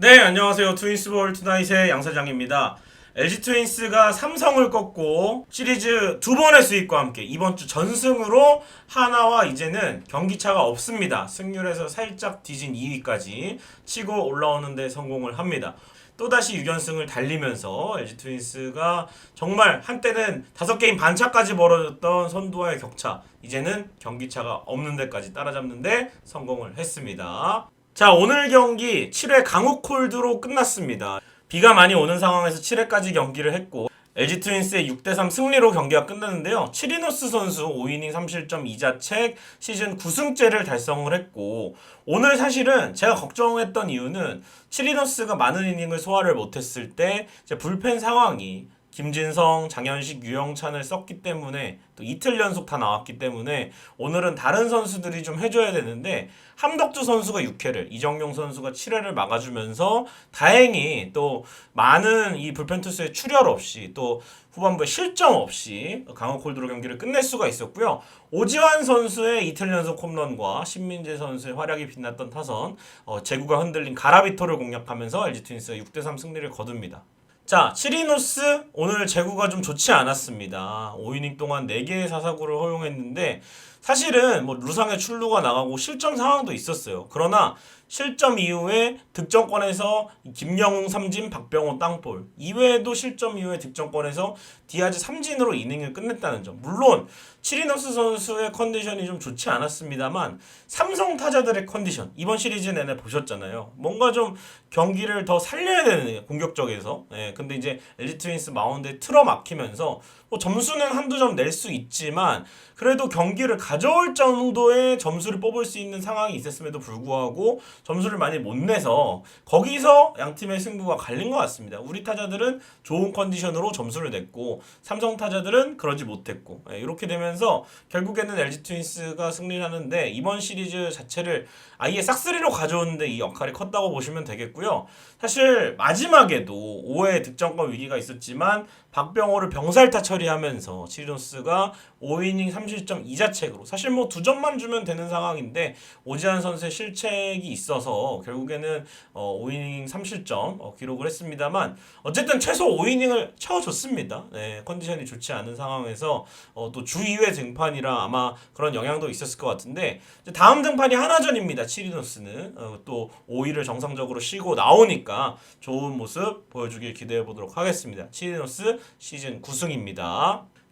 네, 안녕하세요. 트윈스볼 투나잇의 양 사장입니다. LG 트윈스가 삼성을 꺾고 시리즈 두 번의 수입과 함께 이번 주 전승으로 하나와 이제는 경기차가 없습니다. 승률에서 살짝 뒤진 2위까지 치고 올라오는데 성공을 합니다. 또다시 6연승을 달리면서 LG 트윈스가 정말 한때는 다섯 게임 반차까지 벌어졌던 선두와의 격차 이제는 경기차가 없는 데까지 따라잡는데 성공을 했습니다. 자 오늘 경기 7회 강욱 콜드로 끝났습니다. 비가 많이 오는 상황에서 7회까지 경기를 했고 LG 트윈스의 6대3 승리로 경기가 끝났는데요. 치리노스 선수 5이닝 3실점 2자책 시즌 9승째를 달성을 했고 오늘 사실은 제가 걱정했던 이유는 치리노스가 많은 이닝을 소화를 못했을 때 불펜 상황이 김진성, 장현식, 유영찬을 썼기 때문에 또 이틀 연속 다 나왔기 때문에 오늘은 다른 선수들이 좀 해줘야 되는데 함덕주 선수가 6회를 이정용 선수가 7회를 막아주면서 다행히 또 많은 이 불펜 투수의 출혈 없이 또 후반부에 실점 없이 강호 콜드로 경기를 끝낼 수가 있었고요. 오지환 선수의 이틀 연속 홈런과 신민재 선수의 활약이 빛났던 타선 어, 제구가 흔들린 가라비토를 공략하면서 LG 트윈스가 6대3 승리를 거둡니다. 자, 치리노스 오늘 제구가 좀 좋지 않았습니다. 5이닝 동안 4개의 사사구를 허용했는데 사실은 뭐 루상의 출루가 나가고 실점 상황도 있었어요. 그러나 실점 이후에 득점권에서 김영웅 삼진, 박병호 땅볼 이외에도 실점 이후에 득점권에서 디아즈 삼진으로 이닝을 끝냈다는 점. 물론 치리노스 선수의 컨디션이 좀 좋지 않았습니다만 삼성 타자들의 컨디션 이번 시리즈 내내 보셨잖아요. 뭔가 좀 경기를 더 살려야 되는 공격적에서. 예, 근데 이제 LG 트윈스 마운드에 틀어 막히면서 뭐 점수는 한두 점 낼 수 있지만 그래도 경기를 가져올 정도의 점수를 뽑을 수 있는 상황이 있었음에도 불구하고 점수를 많이 못 내서 거기서 양 팀의 승부가 갈린 것 같습니다. 우리 타자들은 좋은 컨디션으로 점수를 냈고 삼성 타자들은 그러지 못했고 예, 이렇게 되면서 결국에는 LG 트윈스가 승리를 하는데 이번 시리즈 자체를 아예 싹쓸이로 가져오는데 이 역할이 컸다고 보시면 되겠고요. 사실 마지막에도 5회 득점권 위기가 있었지만 박병호를 병살타 처리 하면서 치리노스가 5이닝 3실점 2자책으로 사실 뭐 두 점만 주면 되는 상황인데 오지환 선수의 실책이 있어서 결국에는 어 5이닝 3실점 어 기록을 했습니다만 어쨌든 최소 5이닝을 채워줬습니다. 네, 컨디션이 좋지 않은 상황에서 어 또주 2회 등판이라 아마 그런 영향도 있었을 것 같은데 다음 등판이 하나전입니다. 치리노스는 어, 또 5위를 정상적으로 쉬고 나오니까 좋은 모습 보여주길 기대해 보도록 하겠습니다. 치리노스 시즌 9승입니다.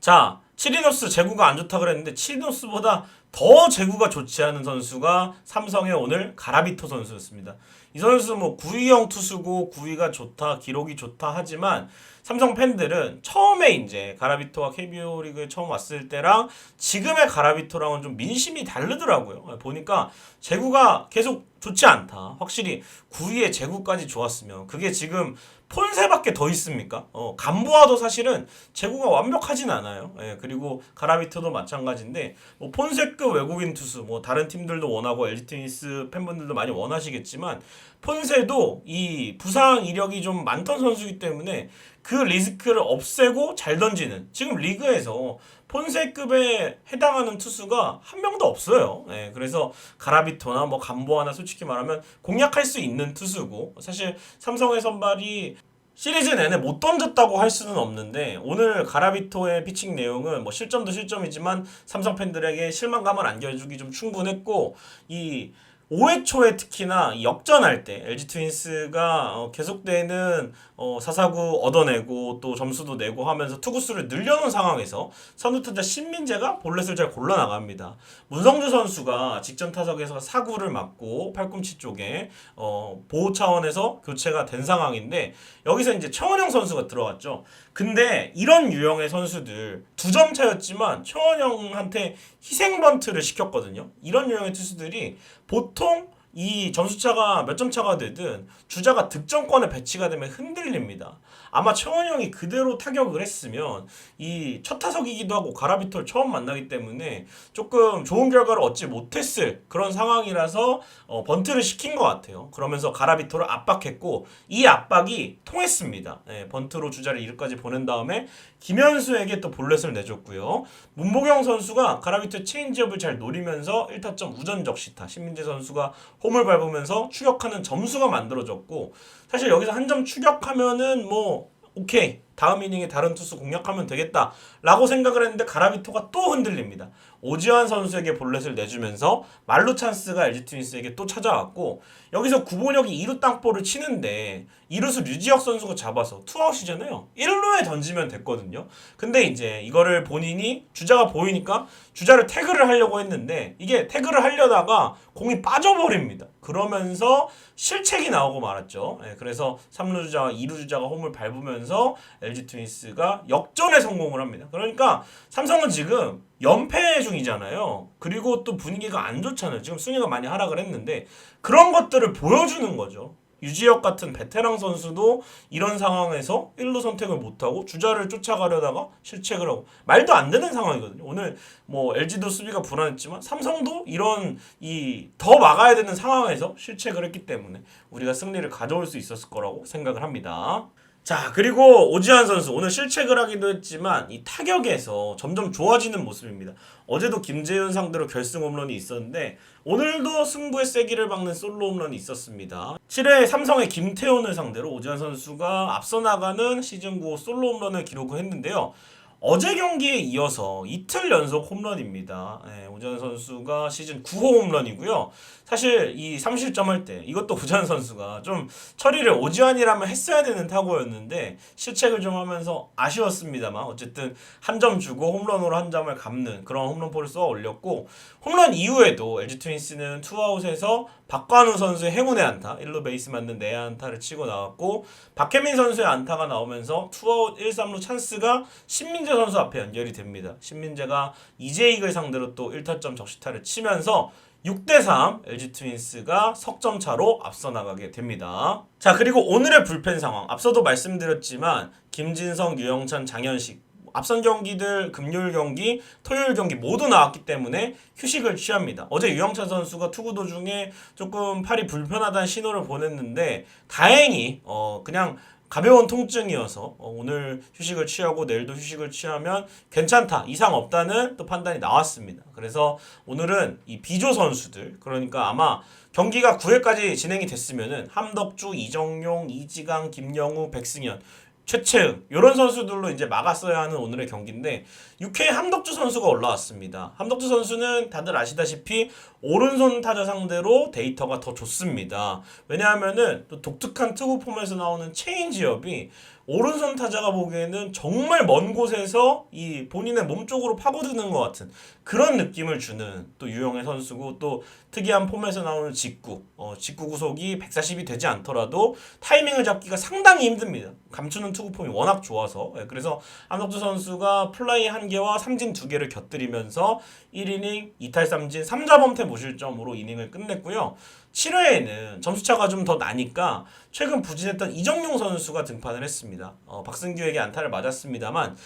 자, 치리노스 제구가 안 좋다 그랬는데 치리노스보다 더 제구가 좋지 않은 선수가 삼성의 오늘 가라비토 선수였습니다. 이 선수 뭐 9위형 투수고 9위가 좋다, 기록이 좋다 하지만 삼성 팬들은 처음에 이제 가라비토가 KBO 리그에 처음 왔을 때랑 지금의 가라비토랑은 좀 민심이 다르더라고요. 보니까 제구가 계속 좋지 않다. 확실히 9위에 제구까지 좋았으면 그게 지금 폰세밖에 더 있습니까? 어, 간보아도 사실은 제구가 완벽하진 않아요. 예, 그리고 가라비토도 마찬가지인데 뭐 폰세 급 외국인 투수 뭐 다른 팀들도 원하고 LG 트윈스 팬분들도 많이 원하시겠지만 폰세도 이 부상 이력이 좀 많던 선수이기 때문에 그 리스크를 없애고 잘 던지는 지금 리그에서 폰세급에 해당하는 투수가 한 명도 없어요. 예, 그래서 가라비토나 뭐 간보아나 솔직히 말하면 공략할 수 있는 투수고 사실 삼성의 선발이 시리즈 내내 못 던졌다고 할 수는 없는데 오늘 가라비토의 피칭 내용은 뭐 실점도 실점이지만 삼성 팬들에게 실망감을 안겨주기 좀 충분했고 이 5회 초에 특히나 역전할 때 LG 트윈스가 어, 계속되는 어, 사사구 얻어내고 또 점수도 내고 하면서 투구수를 늘려놓은 상황에서 선두타자 신민재가 볼넷을 잘 골라 나갑니다. 문성주 선수가 직전 타석에서 사구를 맞고 팔꿈치 쪽에 어, 보호 차원에서 교체가 된 상황인데 여기서 이제 최원영 선수가 들어왔죠. 근데 이런 유형의 선수들 두 점 차였지만 최원영한테 희생 번트를 시켰거든요. 이런 유형의 투수들이 보통 이 점수차가 몇 점 차가 되든 주자가 득점권에 배치가 되면 흔들립니다. 아마 최원영이 그대로 타격을 했으면 이 첫 타석이기도 하고 가라비토를 처음 만나기 때문에 조금 좋은 결과를 얻지 못했을 그런 상황이라서 어, 번트를 시킨 것 같아요. 그러면서 가라비토를 압박했고 이 압박이 통했습니다. 네, 번트로 주자를 1루까지 보낸 다음에 김현수에게 또 볼넷을 내줬고요. 문보경 선수가 가라비토 체인지업을 잘 노리면서 1타점 우전적 시타 신민재 선수가 홈을 밟으면서 추격하는 점수가 만들어졌고 사실 여기서 한 점 추격하면은 뭐 오케이 다음 이닝에 다른 투수 공략하면 되겠다라고 생각을 했는데 가라비토가 또 흔들립니다. 오지환 선수에게 볼넷을 내주면서 말루 찬스가 LG 트윈스에게 또 찾아왔고 여기서 구본혁이 2루 땅볼을 치는데 2루수 류지혁 선수가 잡아서 투아웃이잖아요. 1루에 던지면 됐거든요. 근데 이제 이거를 본인이 주자가 보이니까 주자를 태그를 하려고 했는데 이게 태그를 하려다가 공이 빠져버립니다. 그러면서 실책이 나오고 말았죠. 예, 그래서 3루 주자와 2루 주자가 홈을 밟으면서 LG 트윈스가 역전에 성공을 합니다. 그러니까 삼성은 지금 연패 중이잖아요. 그리고 또 분위기가 안 좋잖아요. 지금 순위가 많이 하락을 했는데 그런 것들을 보여주는 거죠. 유지혁 같은 베테랑 선수도 이런 상황에서 1루 선택을 못하고 주자를 쫓아가려다가 실책을 하고 말도 안 되는 상황이거든요. 오늘 뭐 LG도 수비가 불안했지만 삼성도 이런 이 더 막아야 되는 상황에서 실책을 했기 때문에 우리가 승리를 가져올 수 있었을 거라고 생각을 합니다. 자 그리고 오지환 선수 오늘 실책을 하기도 했지만 이 타격에서 점점 좋아지는 모습입니다. 어제도 김재윤 상대로 결승 홈런이 있었는데 오늘도 승부의 세기를 박는 솔로 홈런이 있었습니다. 7회 삼성의 김태훈을 상대로 오지환 선수가 앞서 나가는 시즌 9 솔로 홈런을 기록을 했는데요. 어제 경기에 이어서 이틀 연속 홈런입니다. 네, 오지환 선수가 시즌 9호 홈런이고요. 사실 이 30점 할 때 이것도 오지환 선수가 좀 처리를 오지환이라면 했어야 되는 타구였는데 실책을 좀 하면서 아쉬웠습니다만 어쨌든 한 점 주고 홈런으로 한 점을 갚는 그런 홈런포를 쏘아 올렸고 홈런 이후에도 LG 트윈스는 투아웃에서 박관우 선수의 행운의 안타 1루 베이스 맞는 내야 안타를 치고 나왔고 박혜민 선수의 안타가 나오면서 투아웃 1, 3루 찬스가 신민 재 선수 앞에 연결이 됩니다. 신민재가 이재익을 상대로 또 1타점 적시타를 치면서 6대3 LG 트윈스가 석점 차로 앞서 나가게 됩니다. 자, 그리고 오늘의 불펜 상황. 앞서도 말씀드렸지만 김진성, 유영찬, 장현식 앞선 경기들 금요일 경기, 토요일 경기 모두 나왔기 때문에 휴식을 취합니다. 어제 유영찬 선수가 투구 도중에 조금 팔이 불편하다는 신호를 보냈는데 다행히 어 그냥 가벼운 통증이어서 어, 오늘 휴식을 취하고 내일도 휴식을 취하면 괜찮다 이상 없다는 또 판단이 나왔습니다. 그래서 오늘은 이 비조 선수들 그러니까 아마 경기가 9회까지 진행이 됐으면은 함덕주, 이정용, 이지강, 김영우, 백승현 최채은 이런 선수들로 이제 막았어야 하는 오늘의 경기인데 6회 함덕주 선수가 올라왔습니다. 함덕주 선수는 다들 아시다시피 오른손 타자 상대로 데이터가 더 좋습니다. 왜냐하면은 또 독특한 투구 폼에서 나오는 체인지업이 오른손 타자가 보기에는 정말 먼 곳에서 이 본인의 몸 쪽으로 파고드는 것 같은 그런 느낌을 주는 또 유영의 선수고 또 특이한 폼에서 나오는 직구, 어, 직구 구속이 140이 되지 않더라도 타이밍을 잡기가 상당히 힘듭니다. 감추는 투구 폼이 워낙 좋아서 예, 그래서 안덕주 선수가 플라이 한 개와 삼진 두 개를 곁들이면서 1이닝 2탈 3진 3자범퇴 무실점으로 이닝을 끝냈고요. 7회에는 점수차가 좀 더 나니까 최근 부진했던 이정용 선수가 등판을 했습니다. 어, 박승규에게 안타를 맞았습니다만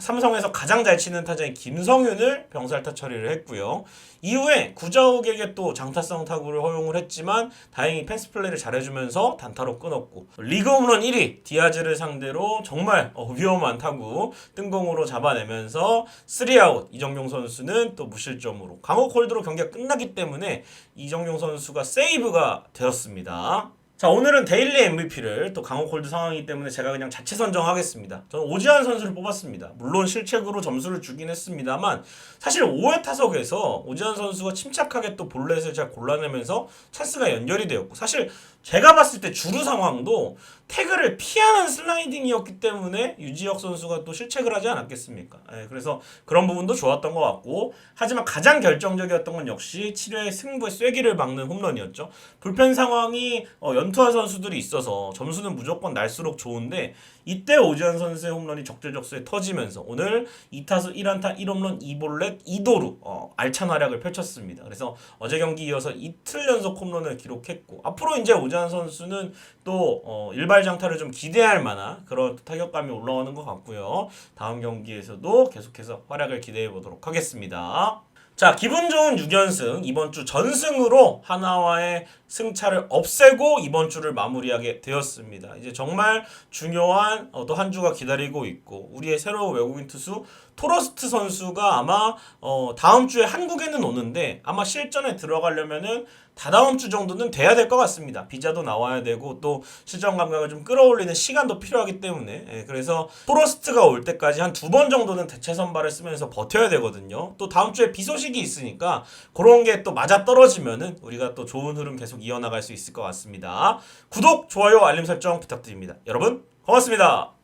삼성에서 가장 잘 치는 타자인 김성윤을 병살타 처리를 했고요. 이후에 구자욱에게 또 장타성 타구를 허용을 했지만 다행히 펜스 플레이를 잘해주면서 단타로 끊었고 리그 홈런 1위 디아즈를 상대로 정말 어, 위험한 타구 뜬공으로 잡아내면서 3아웃 이정용 선수는 또 무실점으로 강호 콜드로 경기가 끝나기 때문에 이정용 선수가 세이브 가 되었습니다. 자 오늘은 데일리 MVP를 또 강호 콜드 상황이기 때문에 제가 그냥 자체 선정하겠습니다. 저는 오지환 선수를 뽑았습니다. 물론 실책으로 점수를 주긴 했습니다만 사실 5회 타석에서 오지환 선수가 침착하게 또 볼넷을 잘 골라내면서 찬스가 연결이 되었고 사실 제가 봤을 때 주루 상황도 태그를 피하는 슬라이딩이었기 때문에 유지혁 선수가 또 실책을 하지 않았겠습니까? 예, 그래서 그런 부분도 좋았던 것 같고 하지만 가장 결정적이었던 건 역시 7회 승부의 쐐기를 막는 홈런이었죠. 불펜 상황이 어, 연투한 선수들이 있어서 점수는 무조건 날수록 좋은데 이때 오지환 선수의 홈런이 적재적소에 터지면서 오늘 2타수 1안타 1홈런 2볼넷 2도루 어, 알찬 활약을 펼쳤습니다. 그래서 어제 경기 이어서 이틀 연속 홈런을 기록했고 앞으로 이제 오지환 선수는 또 어, 일발 장타를 좀 기대할 만한 그런 타격감이 올라오는 것 같고요. 다음 경기에서도 계속해서 활약을 기대해 보도록 하겠습니다. 자, 기분 좋은 6연승, 이번 주 전승으로 하나와의 승차를 없애고 이번 주를 마무리하게 되었습니다. 이제 정말 중요한 어, 또한 주가 기다리고 있고, 우리의 새로운 외국인 투수 포러스트 선수가 아마 어, 다음 주에 한국에는 오는데 아마 실전에 들어가려면은 다다음 주 정도는 돼야 될 것 같습니다. 비자도 나와야 되고 또 실전 감각을 좀 끌어올리는 시간도 필요하기 때문에 예, 그래서 포러스트가 올 때까지 한 두 번 정도는 대체 선발을 쓰면서 버텨야 되거든요. 또 다음 주에 비 소식이 있으니까 그런 게 또 맞아 떨어지면은 우리가 또 좋은 흐름 계속 이어나갈 수 있을 것 같습니다. 구독, 좋아요, 알림 설정 부탁드립니다. 여러분 고맙습니다.